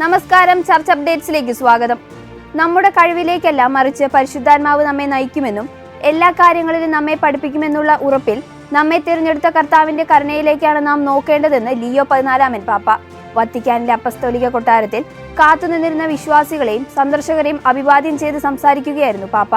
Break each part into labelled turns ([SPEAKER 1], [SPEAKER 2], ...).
[SPEAKER 1] നമസ്കാരം ചർച്ച് അപ്ഡേറ്റ്സിലേക്ക് സ്വാഗതം. നമ്മുടെ കഴിവിലേക്കല്ല മറിച്ച് പരിശുദ്ധാത്മാവ് നമ്മെ നയിക്കുമെന്നും എല്ലാ കാര്യങ്ങളിലും നമ്മെ പഠിപ്പിക്കുമെന്നുള്ള ഉറപ്പിൽ നമ്മെ തിരഞ്ഞെടുത്ത കർത്താവിന്റെ കരുണയിലേക്കാണ് നാം നോക്കേണ്ടതെന്ന് ലിയോ പതിനാലാമൻ പാപ്പ. വത്തിക്കാനിലെ അപ്പസ്തോലിക കൊട്ടാരത്തിൽ കാത്തുനിന്നിരുന്ന വിശ്വാസികളെയും സന്ദർശകരെയും അഭിവാദ്യം ചെയ്ത് സംസാരിക്കുകയായിരുന്നു പാപ്പ.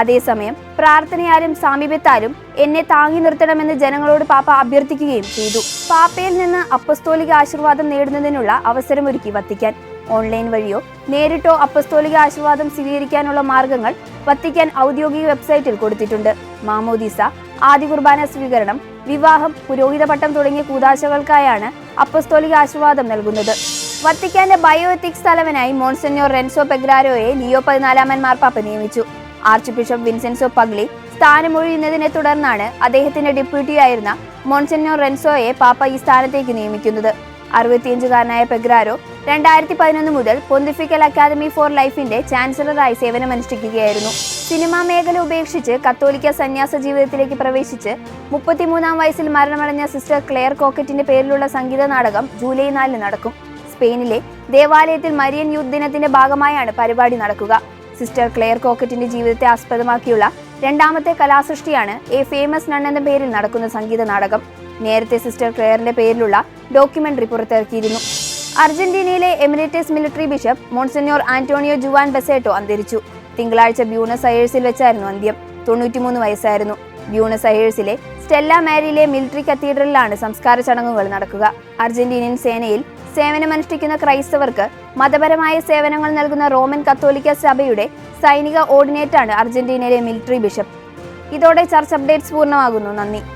[SPEAKER 1] അതേസമയം പ്രാർത്ഥനയാലും സാമീപ്യത്താലും എന്നെ താങ്ങി നിർത്തണമെന്ന് ജനങ്ങളോട് പാപ്പ അഭ്യർത്ഥിക്കുകയും ചെയ്തു. പാപ്പയിൽ നിന്ന് അപ്പസ്തോലിക ആശീർവാദം നേടുന്നതിനുള്ള അവസരമൊരുക്കി വത്തിക്കാൻ. ഓൺലൈൻ വഴിയോ നേരിട്ടോ അപ്പസ്തോലിക ആശീർവാദം സ്വീകരിക്കാനുള്ള മാർഗങ്ങൾ വത്തിക്കാൻ ഔദ്യോഗിക വെബ്സൈറ്റിൽ കൊടുത്തിട്ടുണ്ട്. മാമോദിസ ആദ്യ കുർബാന സ്വീകരണം വിവാഹം പുരോഹിത പട്ടം തുടങ്ങിയ കൂതാശകൾക്കായാണ് അപ്പസ്തോലിക ആശീർവാദം നൽകുന്നത്. വത്തിക്കാന്റെ ബയോ എത്തിക്സ് തലവനായി മോൺസെന്യോർ റെൻസോ പെഗ്രാരോയെ ലിയോ പതിനാലാമൻ മാർപ്പാപ്പ നിയമിച്ചു. ആർച്ച് ബിഷപ്പ് വിൻസെൻസോ പഗ്ലി സ്ഥാനമൊഴിയുന്നതിനെ തുടർന്നാണ് അദ്ദേഹത്തിന്റെ ഡെപ്യൂട്ടിയായിരുന്ന മോൺസന്യോർ റെൻസോയെ പാപ്പ ഈ സ്ഥാനത്തേക്ക് നിയമിക്കുന്നത്. അറുപത്തിയഞ്ചുകാരനായ പെഗ്രാരോ രണ്ടായിരത്തി പതിനൊന്ന് മുതൽ പൊന്തിഫിക്കൽ അക്കാദമി ഫോർ ലൈഫിന്റെ ചാൻസലറായി സേവനമനുഷ്ഠിക്കുകയായിരുന്നു. സിനിമാ മേഖല ഉപേക്ഷിച്ച് കത്തോലിക്ക സന്യാസ ജീവിതത്തിലേക്ക് പ്രവേശിച്ച് മുപ്പത്തിമൂന്നാം വയസ്സിൽ മരണമടഞ്ഞ സിസ്റ്റർ ക്ലെയർ കോക്കറ്റിന്റെ പേരിലുള്ള സംഗീത നാടകം ജൂലൈ നാലിന് നടക്കും. സ്പെയിനിലെ ദേവാലയത്തിൽ മരിയൻ യൂത്ത് ദിനത്തിന്റെ ഭാഗമായാണ് പരിപാടി നടക്കുക. സിസ്റ്റർ ക്ലെയർ കോക്കറ്റിന്റെ ജീവിതത്തെ ആസ്പദമാക്കിയുള്ള രണ്ടാമത്തെ കലാസൃഷ്ടിയാണ് എ ഫേമസ് നൺ എന്ന പേരിൽ നടക്കുന്ന സംഗീത നാടകം. നേരത്തെ സിസ്റ്റർ ക്ലെയറിന്റെ പേരിലുള്ള ഡോക്യുമെന്ററി പുറത്തിറക്കിയിരുന്നു. അർജന്റീനയിലെ emeritus military bishop monsignor Antonio Juan Baseotto അന്തരിച്ചു. തിങ്കളാഴ്ച ബ്യൂണസ് അയേഴ്സിൽ വെച്ചായിരുന്നു അന്ത്യം. തൊണ്ണൂറ്റിമൂന്ന് വയസ്സായിരുന്നു. ബ്യൂണസ് അയേഴ്സിലെ സ്റ്റെല്ല മാരിയിലെ മിലിറ്ററി കത്തീഡ്രലിലാണ് സംസ്കാര ചടങ്ങുകൾ നടക്കുക. അർജന്റീനിയൻ സേനയിൽ സേവനമനുഷ്ഠിക്കുന്ന ക്രൈസ്തവർക്ക് മതപരമായ സേവനങ്ങൾ നൽകുന്ന റോമൻ കത്തോലിക്ക സഭയുടെ സൈനിക ഓർഡിനേറ്റാണ് അർജന്റീനയിലെ മിലിറ്ററി ബിഷപ്പ്. ഇതോടെ ചർച്ച് അപ്ഡേറ്റ്സ് പൂർണമാകുന്നു. നന്ദി.